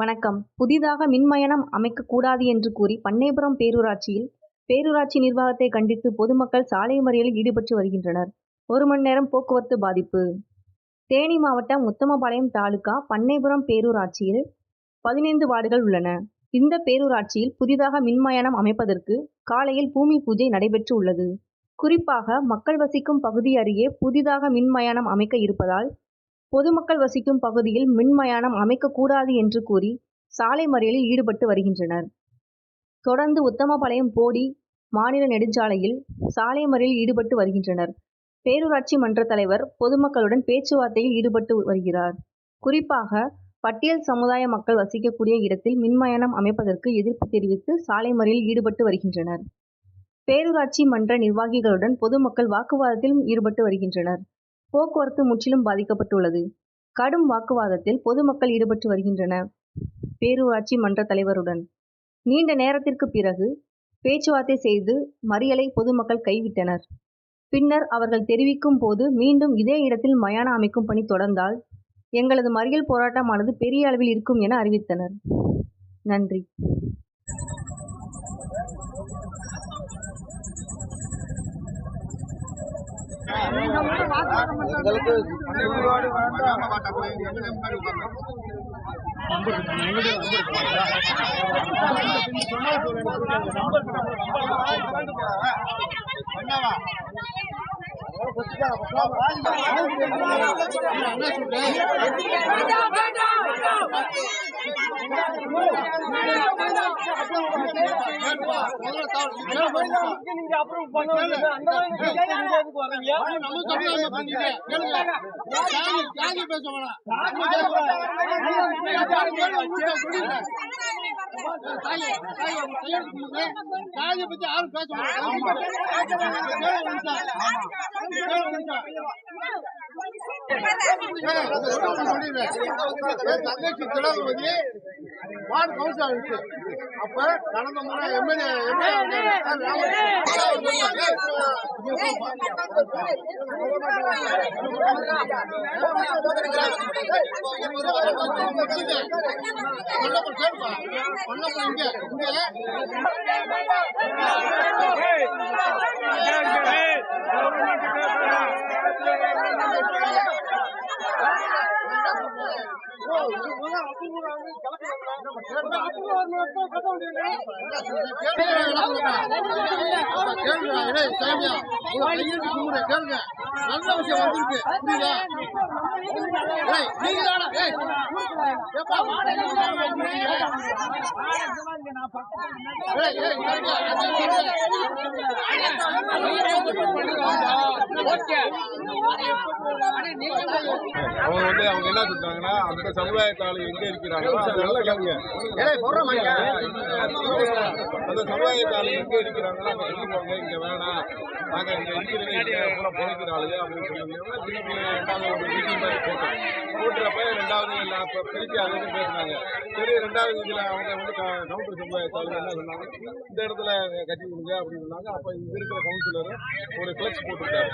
வணக்கம் புதிதாக மின்மயனம் அமைக்கக்கூடாது என்று கூறி பண்ணைபுரம் பேரூராட்சியில் பேரூராட்சி நிர்வாகத்தை கண்டித்து பொதுமக்கள் சாலை மறியலில் ஈடுபட்டு வருகின்றனர். ஒரு மணி நேரம் போக்குவரத்து பாதிப்பு தேனி மாவட்டம் உத்தமபாளையம் தாலுகா பண்ணைபுரம் பேரூராட்சியில் பதினைந்து வார்டுகள் உள்ளன. இந்த பேரூராட்சியில் புதிதாக மின்மயானம் அமைப்பதற்கு காலையில் பூமி பூஜை நடைபெற்று உள்ளது. குறிப்பாக மக்கள் வசிக்கும் பகுதி அருகே புதிதாக மின்மயானம் அமைக்க இருப்பதால் பொதுமக்கள் வசிக்கும் பகுதியில் மின்மயானம் அமைக்கக்கூடாது என்று கூறி சாலை மறியலில் ஈடுபட்டு வருகின்றனர். தொடர்ந்து உத்தமபாளையம் போடி மாநில நெடுஞ்சாலையில் சாலை மறியலில் ஈடுபட்டு வருகின்றனர். பேரூராட்சி மன்ற தலைவர் பொதுமக்களுடன் பேச்சுவார்த்தையில் ஈடுபட்டு வருகிறார். குறிப்பாக பட்டியல் சமுதாய மக்கள் வசிக்கக்கூடிய இடத்தில் மின்மயானம் அமைப்பதற்கு எதிர்ப்பு தெரிவித்து சாலை மறியலில் ஈடுபட்டு வருகின்றனர். பேரூராட்சி மன்ற நிர்வாகிகளுடன் பொதுமக்கள் வாக்குவாதத்திலும் ஈடுபட்டு வருகின்றனர். போக்குவரத்து முற்றிலும் பாதிக்கப்பட்டுள்ளது. கடும் வாக்குவாதத்தில் பொதுமக்கள் ஈடுபட்டு வருகின்றனர். பேரூராட்சி மன்ற தலைவருடன் நீண்ட நேரத்திற்கு பிறகு பேச்சுவார்த்தை செய்து மறியலை பொதுமக்கள் கைவிட்டனர். பின்னர் அவர்கள் தெரிவிக்கும் போது மீண்டும் இதே இடத்தில் மயானம் அமைக்கும் பணி தொடர்ந்தால் எங்களது மறியல் போராட்டமானது பெரிய அளவில் இருக்கும் என அறிவித்தனர். நன்றி. எங்களுக்கு ஈடுபாடு வேண்டாம் நீங்க அப்ரூவ் அந்த மாதிரி நீங்க எதுக்கு வர்றீங்க தங்கச்சி திலகவதி வார்டு கவுன்சிலர் இருக்கு அப்ப கடந்த முறை எம்எல்ஏ இங்க இங்க கேளுங்க. நல்ல விஷயம் வந்திருக்கு புரியுதா நீங்க அவங்க வந்து அவங்க என்ன சொல்றாங்கன்னா அந்த சமுதாயத்தால் எங்க இருக்கிறாங்களோ அது நல்லா கேளுங்க? அந்த சமுதாயத்தால் எங்க இருக்கிறாங்களோ சொல்லிக்கோங்க இங்க வேணாம் நாங்க இங்க இருக்கிறது இங்க பூரா பொழைக்கிற ஆளுங்க அப்படின்னு திருப்பி ரெண்டாவது ஒரு மீட்டிங் மாதிரி போட்டோம் போட்டுறப்ப ரெண்டாவது எல்லாம் அப்ப பிரிச்சு அது இது பேசினாங்க. சரி ரெண்டாவது இதுல அவங்க வந்து க- கவுண்டர் சமுதாயத்தால் என்ன சொன்னாங்க? இந்த இடத்துல கட்டி கொடுங்க அப்படின்னு சொன்னாங்க. அப்ப இங்க இருக்கிற கவுன்சிலர் ஒரு கிளச் பண்ணுறாங்க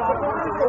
வேண்டும்